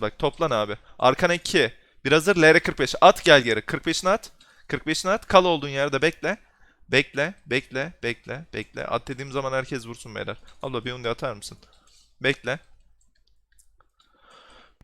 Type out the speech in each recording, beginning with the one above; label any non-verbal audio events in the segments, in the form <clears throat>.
Bak toplan abi. Arkana 2. Bir hazır LR 45. At gel geri. 45'ini at. 45'ini at. Kal olduğun yerde bekle. Bekle, bekle, bekle, bekle. At dediğim zaman herkes vursun beyler. Abla bir undi atar mısın? Bekle.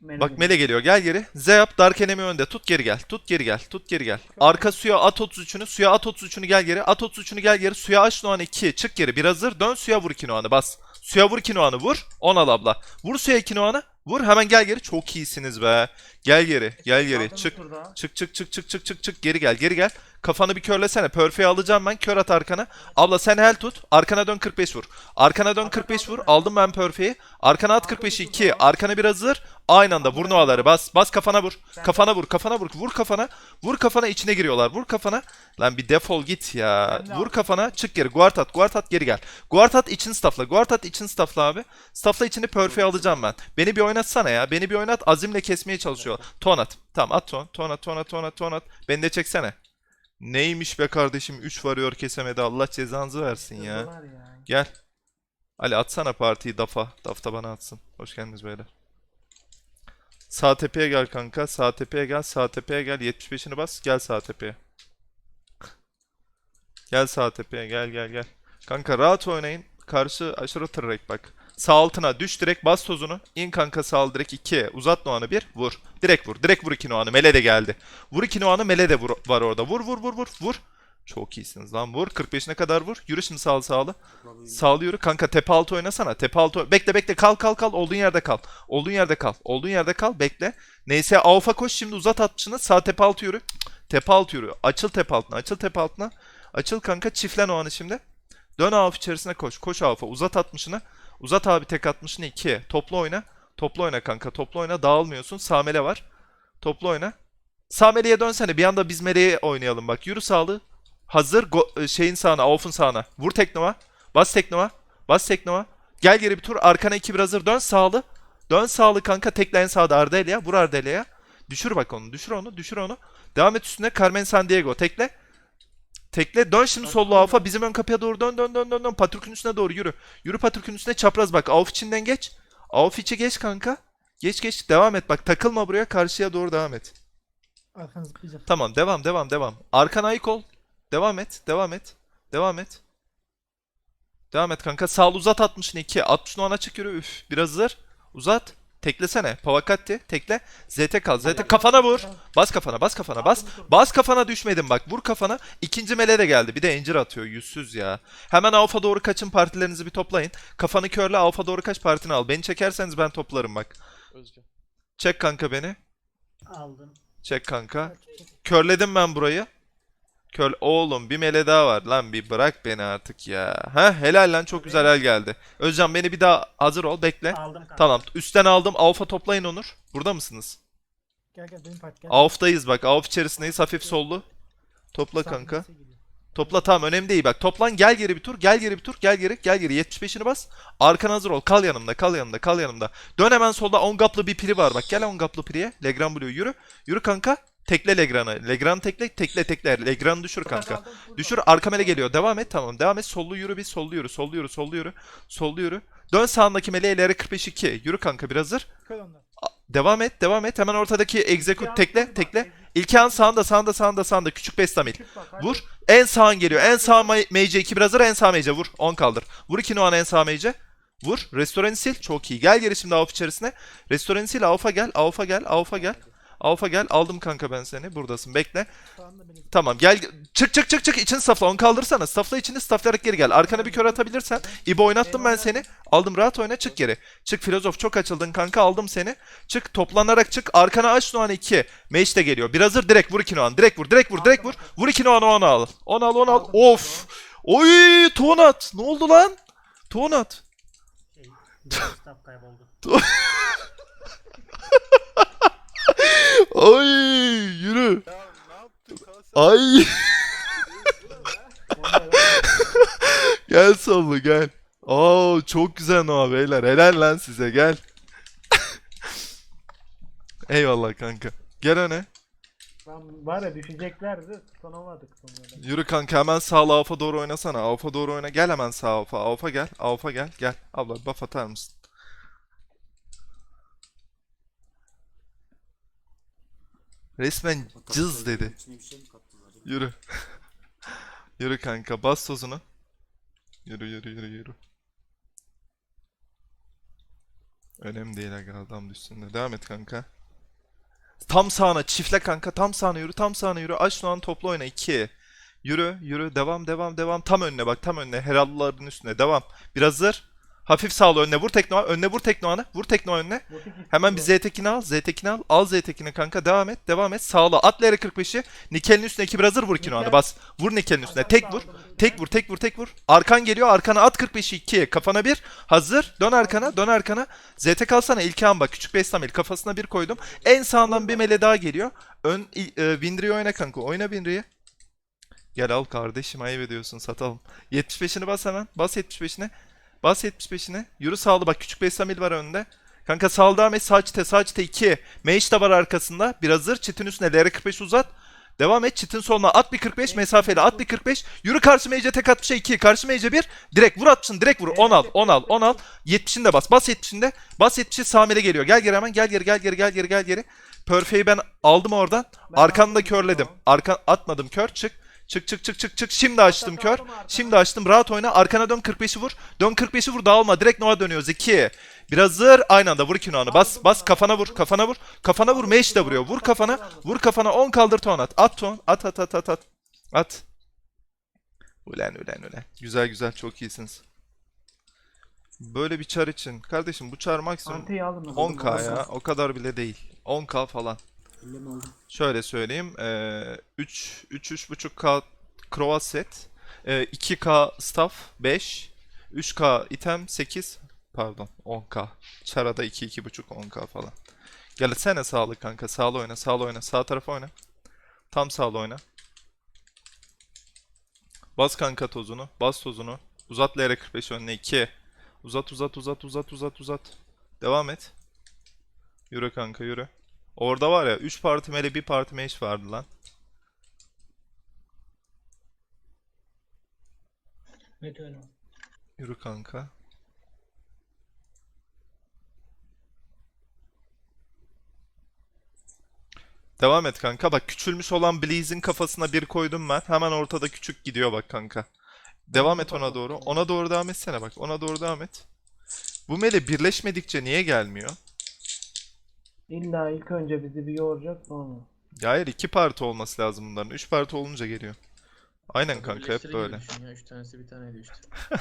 Bak Mele geliyor. Gel geri. Z yap. Dark enemy önde. Tut geri gel. Tut geri gel. Tut geri gel. Arka suya at 33'ünü. Suya at 33'ünü gel geri. At 33'ünü gel geri. Suya aç Noğan'ı 2. Çık geri. Bir hazır. Dön suya vur 2 Noğan'ı. Bas. Suya vur 2 Noğan'ı. Vur. 10 al abla. Vur suya 2 Noğan'ı. Vur. Hemen gel geri. Çok iyisiniz be. Gel geri. Gel geri. Çık. Çık çık çık çık çık çık çık. Geri gel. Geri gel. Kafanı bir körlesene. Perfe'yi alacağım ben. Kör at arkana. Abla sen hel tut. Arkana dön 45 vur. Arkana dön 45 vur. Aldım ben Perfe'yi. Arkana at 45'i 2. Arkana bir hazır. Aynı anda vur Noah'ları. Bas. Bas kafana vur. Kafana vur. Kafana vur. Vur kafana. Vur kafana içine giriyorlar. Vur kafana. Lan bir defol git ya. Vur kafana. Çık geri. Guard at. Guard at geri gel. Guard at için staffla. Guard at için staffla abi. Staffla içini Perfe'yi alacağım ben. Beni bir oynatsana ya. Beni bir oynat. Azimle kesmeye çalışıyor. Ton at. Tamam at ton. Ton at. Ton at. Ton at. Ton at. Beni de çeksene. Neymiş be kardeşim 3 varıyor kesemedi Allah cezanızı versin ya. Gel. Ali atsana partiyi Dafa. Daf da bana atsın. Hoş geldiniz beyler. Sağ tepeye gel kanka. Sağ tepeye gel. Sağ tepeye gel. 75'ini bas. Gel sağ tepeye. Gel sağ tepeye. Gel gel gel. Kanka rahat oynayın. Karşı aşırı tırrek bak. Sağ altına düş direkt bas tozunu. İn kanka sağ ol direkt 2. Uzat Noğan'ı 1. Vur. Direkt vur. Direkt vur 2 Noğan'ı. Mele de geldi. Vur 2 Noğan'ı. Mele de vur, var orada. Vur vur vur vur. Vur. Çok iyisiniz lan. Vur. 45'ine kadar vur. Yürü şimdi sağlı sağlı. Sağlı yürü. Kanka tepe altı oynasana. Tepe altı Bekle bekle. Kal kal kal. Olduğun yerde kal. Olduğun yerde kal. Olduğun yerde kal. Bekle. Neyse alfa koş şimdi uzat atışını. Sağ tepe altı yürü. Tepe altı yürü. Açıl tepe altına. Açıl tepe altına. Açıl kanka. Çiftlen o anı şimdi. Dön avf içerisine koş. Koş avfa. Uzat atmışını. Uzat abi tek atmışını 2'ye. Toplu oyna. Toplu oyna kanka. Toplu oyna. Dağılmıyorsun. Samele var. Toplu oyna. Samele'ye dönsene. Bir anda biz meleğe oynayalım bak. Yürü sağlı. Hazır. Go- e, şeyin sağına. Avf'un sağına. Vur teknova. Bas teknova. Bas teknova. Gel geri bir tur. Arkana 2 bir hazır. Dön sağlı. Dön sağlı kanka. Tekle en sağda Ardelia. Vur Ardelia'ya. Düşür bak onu. Düşür onu. Düşür onu. Devam et üstüne. Carmen Sandiego. Tekle. Tekle. Dön şimdi sollu Avf'a. Bizim ön kapıya doğru dön dön dön dön dön. Patrik'in üstüne doğru yürü. Yürü Patrik'in üstüne çapraz bak. Avf içinden geç. Avf içe geç kanka. Geç geç. Devam et bak. Takılma buraya. Karşıya doğru devam et. Arkanı zıplayacağım. Tamam devam devam devam. Arkana ayık ol. Devam et. Devam et. Devam et. Devam et kanka. Sağ uzat 60'ını 2. 60'ını ona çık yürü. Üf. Biraz zır. Uzat. Teklesene. Pavakatti. Tekle. ZT kal. ZT kafana vur. Bas kafana. Bas kafana. Bas. Bas kafana düşmedin bak. Vur kafana. İkinci mele de geldi. Bir de incir atıyor. Yüzsüz ya. Hemen alfa doğru kaçın. Partilerinizi bir toplayın. Kafanı körle. Alfa doğru kaç partini al. Beni çekerseniz ben toplarım bak. Özge. Çek kanka beni. Aldım. Çek kanka. Körledim ben burayı. Kör oğlum bir mele daha var lan bir bırak beni artık ya. Ha helal lan çok güzel el geldi. Özcan beni bir daha hazır ol bekle. Aldım kanka. Tamam üstten aldım. Alfa toplayın Onur. Burada mısınız? Gel gel benim part gel. Avf'tayız bak. Avf içerisindeyiz hafif sollu. Topla kanka. Topla tamam önemli değil bak. Toplan gel geri bir tur. Gel geri bir tur. Gel geri. Gel geri. 75'ini bas. Arkana hazır ol. Kal yanımda. Kal yanımda. Kal yanımda. Dön hemen solda 10 gaplı bir piri var bak. Gel 10 gaplı piriye. Legrand Blue yürü. Yürü kanka. Tekle Legrand'ı. Legrand tekle. Tekle tekle. Legrand düşür kanka. Düşür arka mele geliyor. Devam et tamam. Devam et. Sollu yürü bir. Sollu yürü. Sollu yürü. Sollu yürü. Sollu yürü. Dön sağındaki meleğe ileri 45 2. Yürü kanka biraz hazır. Devam et. Devam et. Hemen ortadaki execute tekle. Tekle. İlkan sağında sağında sağında sağında. Küçük Bestamil. Vur. En sağın geliyor. En sağ ma- mage 2 biraz hazır. En sağ mage vur. 10 kaldır. Vur 2 Noan en sağ mage. Vur. Restoranı sil. Çok iyi. Gel geri şimdi Avf içerisine. Restoranı sil. Avf'a gel. Avf'a gel. Avf'a gel. Avf'a gel. Aldım kanka ben seni. Buradasın. Bekle. Tamam gel. Çık çık çık çık. İçini safla. Onu kaldırsana. Safla içini saflayarak geri gel. Arkana bir kör atabilirsen. İbo oynattım ben seni. Aldım rahat oyna. Çık geri. Çık filozof. Çok açıldın kanka. Aldım seni. Çık. Toplanarak çık. Arkana aç Noan 2. Mage de geliyor. Bir hazır. Direkt vur 2 Noan. Direkt vur. Direkt vur. Direkt vur. Vur 2 Noan. Onu al. Onu al. Onu al. Of. Oy. Tuğnat. Ne oldu lan? Tuğnat. Şey, <laughs> Stop kayboldu. <laughs> Ay. Yürü. Ya? Ay. Gel sollu gel. Oo çok güzel Noah beyler. Helal lan size gel. Eyvallah kanka. Gel öne. Ben var ya düşeceklerdi tutunamadık sonra. Yürü kanka hemen sağ Avfa doğru oynasana. Avfa doğru oyna. Gel hemen sağ Avfa. Avfa gel. Avfa gel. Gel. Abla buff atar mısın? Resmen cız dedi. İçine bir şey mi kattılar? Yürü. <laughs> yürü kanka bas tozunu. Yürü yürü yürü yürü. Önemli değil aga adam düşsün de. Devam et kanka. Tam sağına çiftle kanka tam sağına yürü tam sağına yürü. Aç Doğan toplu oyna 2. Yürü yürü devam devam devam. Tam önüne bak tam önüne. Herallıların üstüne devam. Biraz zır. Hafif sağlı önüne vur teknoğa. Önüne vur teknoğanı. Vur teknoğa önüne. Hemen bir istiyor. Z-tekini al. Z-tekini al. Al Z-tekini kanka. Devam et. Devam et. Sağla. At LR45'i. Nikel'in üstüne iki biraz vur Kinoan'ı. Bas. Vur Nikel'in üstüne. Tek vur. Tek vur. Tek vur. Tek vur. Arkan geliyor. Arkana at 45'i 2. Kafana bir. Hazır. Dön arkana. Dön arkana. ZT kalsana. İlkan bak. Küçük Bestamil. Kafasına bir koydum. En sağından bir mele daha geliyor. Ön e, Windry'i oyna kanka. Oyna Windry'i. Gel al kardeşim ayıp ediyorsun satalım. 75'ini bas hemen. Bas 75'ine. Bas 75'ine. Yürü sağlı bak küçük Bestamil var önünde. Kanka sağ devam et sağ çite sağ çite 2. Mage de var arkasında. Biraz zır çitin üstüne LR45 uzat. Devam et çitin soluna at bir 45 mesafeli at bir 45. Yürü karşı mage'e tek atmışa 2. Karşı mage'e 1. Direkt vur atmışsın direkt vur. 10 al 10 al 10 al. 70'ini de bas. Bas 70'inde. Bas 70'i Samir'e geliyor. Gel geri hemen gel geri gel geri gel geri gel geri. Perfe'yi ben aldım oradan. Arkanı da körledim. Arka atmadım kör çık. Çık çık çık çık çık. Şimdi açtım kör. Şimdi açtım. Rahat oyna. Arkana dön 45'i vur. Dön 45'i vur. Dağılma. Direkt Noah dönüyoruz. 2. Biraz zır. Aynı anda vur Kinoan'ı. Bas bas kafana vur. Kafana vur. Kafana vur. Meş de vuruyor. Vur kafana. Vur kafana. 10 kaldır ton at. At ton. At at at at at. At. Ulen ulen ulen. Güzel güzel. Çok iyisiniz. Böyle bir çar için. Kardeşim bu çar maksimum Anteyi aldım. 10k ya. O kadar bile değil. 10k falan. Şöyle söyleyeyim. eee, 3 3 3.5K Croat set. eee, 2K staff 5. 3K item 8. Pardon 10K. Çarada 2 2.5 10K falan. Gelsene sağlı kanka. Sağlı oyna. Sağlı oyna. Sağ tarafa oyna. Tam sağlı oyna. Bas kanka tozunu. Bas tozunu. Uzat LR45 önüne 2. Uzat uzat uzat uzat uzat uzat. Devam et. Yürü kanka yürü. Orada var ya 3 parti mele 1 parti mage vardı lan. Evet öyle. Yürü kanka. Devam et kanka. Bak küçülmüş olan Blaze'in kafasına bir koydum ben. Hemen ortada küçük gidiyor bak kanka. Devam et ona doğru. Ona doğru devam etsene bak. Ona doğru devam et. Bu mele birleşmedikçe niye gelmiyor? İlla ilk önce bizi bir yoğuracak sonra. Ya hayır iki parti olması lazım bunların. Üç parti olunca geliyor. Aynen kanka hep böyle. ya. Üç tanesi bir taneydi işte.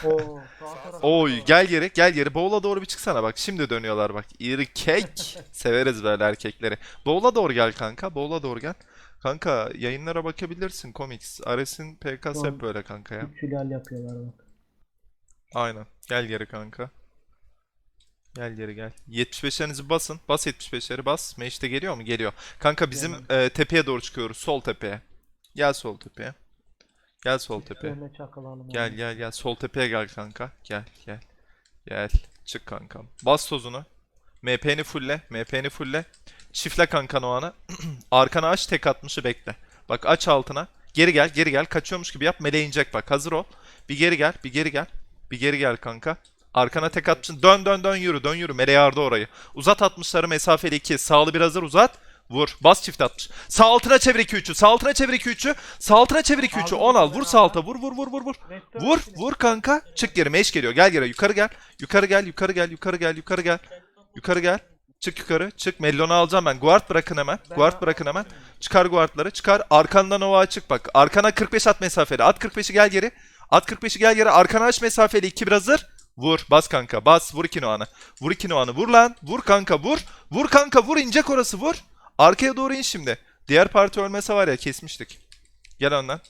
Oo. <laughs> Oy gel geri gel geri. Bowl'a doğru bir çıksana bak. Şimdi dönüyorlar bak. İrkek. <laughs> Severiz böyle erkekleri. Bowl'a doğru gel kanka. Bowl'a doğru gel. Kanka yayınlara bakabilirsin. Comics. Ares'in PK'sı hep böyle kanka ya. Hilal yapıyorlar bak. Aynen. Gel geri kanka. Gel geri gel. 75'lerinizi basın. Bas 75'leri bas. Mage'de geliyor mu? Geliyor. Kanka bizim e, tepeye doğru çıkıyoruz. Sol tepeye. Gel sol tepeye. Gel sol tepeye. Şöyle çakılalım. Gel gel gel sol tepeye gel kanka. Gel gel. Gel. Çık kankam. Bas tozunu. MP'ni fulle. MP'ni fulle. Çiftle kankan o anı. <clears throat> Arkana aç tek atmışı bekle. Bak aç altına. Geri gel geri gel. Kaçıyormuş gibi yap. Mele inecek bak. Hazır ol. Bir geri gel. Bir geri gel. Bir geri gel kanka. Arkana tek atmışsın. Dön dön dön yürü. Dön yürü. Mele yardı orayı. Uzat 60'ları mesafeli 2. Sağlı bir hazır uzat. Vur. Bas çift atmış. Sağ altına çevir 2-3'ü. Sağ altına çevir 2-3'ü. Sağ altına çevir 2-3'ü. Aldım 10 al. Vur sağ alta. Vur vur vur vur vur. Vur vur kanka. Çık geri. Meş geliyor. Gel geri. Yukarı gel. Yukarı gel. Yukarı gel. Yukarı gel. Yukarı gel. Yukarı gel. Çık yukarı. Çık. Mellon'u alacağım ben. Guard bırakın hemen. Guard bırakın hemen. Çıkar guardları. Çıkar. Arkandan ova çık bak. Arkana 45 at mesafeli. At 45'i gel geri. At 45'i gel geri. Arkana aç mesafeli. 2 bir hazır. Vur. Bas kanka. Bas. Vur iki Noah'ını. Vur iki Noah'ını. Vur lan. Vur kanka. Vur. Vur kanka. Vur. inecek orası. Vur. Arkaya doğru in şimdi. Diğer parti ölmese var ya kesmiştik. Gel önden.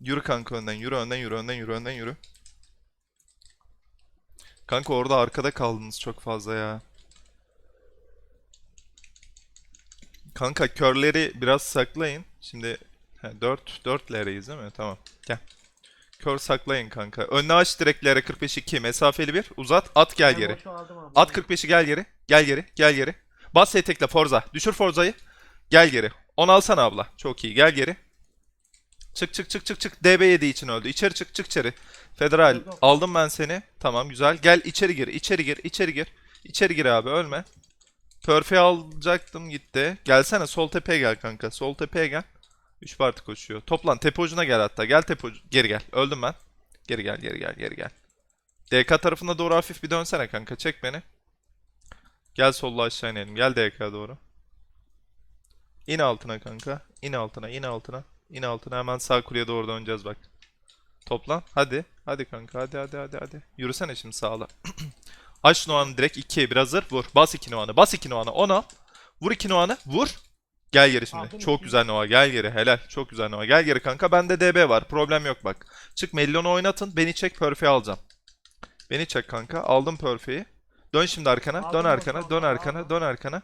Yürü kanka önden. Yürü önden. Yürü önden. Yürü önden. Yürü. Kanka orada arkada kaldınız çok fazla ya. Kanka körleri biraz saklayın. Şimdi 4 4 LR'yiz değil mi? Tamam. Gel. Kör saklayın kanka. Önüne aç direkt LR 45 2 mesafeli bir uzat at gel geri. At 45'i gel geri. Gel geri. Gel geri. Bas etekle Forza. Düşür Forza'yı. Gel geri. Onu alsana abla. Çok iyi. Gel geri. Çık çık çık çık çık. DB7 için öldü. İçeri çık çık içeri. Federal aldım ben seni. Tamam güzel. Gel içeri gir. içeri gir. içeri gir. İçeri gir abi ölme. Perfect alacaktım gitti. Gelsene sol tepeye gel kanka. Sol tepeye gel. 3 parti koşuyor. Toplan tepe ucuna gel hatta. Gel tepe ucu- Geri gel. Öldüm ben. Geri gel geri gel geri gel. DK tarafına doğru hafif bir dönsene kanka. Çek beni. Gel solla aşağı inelim. Gel DK doğru. İn altına kanka. İn altına, in altına. İn altına hemen sağ kuleye doğru döneceğiz bak. Toplan. Hadi. Hadi kanka. Hadi hadi hadi hadi. Yürüsene şimdi sağla. <clears throat> Aç Noah'nı direkt 2'ye biraz hazır. Vur. Bas 2 Noah'nı. Bas 2 Noah'nı. 10 al. Vur 2 Noah'nı. Vur. Gel geri şimdi. Aldım Çok güzel Noah. Gel geri. Helal. Çok güzel Noah. Gel geri kanka. Bende DB var. Problem yok bak. Çık Mellon'u oynatın. Beni çek. Perfect'i alacağım. Beni çek kanka. Aldım Perfect'i. Dön şimdi arkana. Dön arkana. Dön arkana. Dön arkana.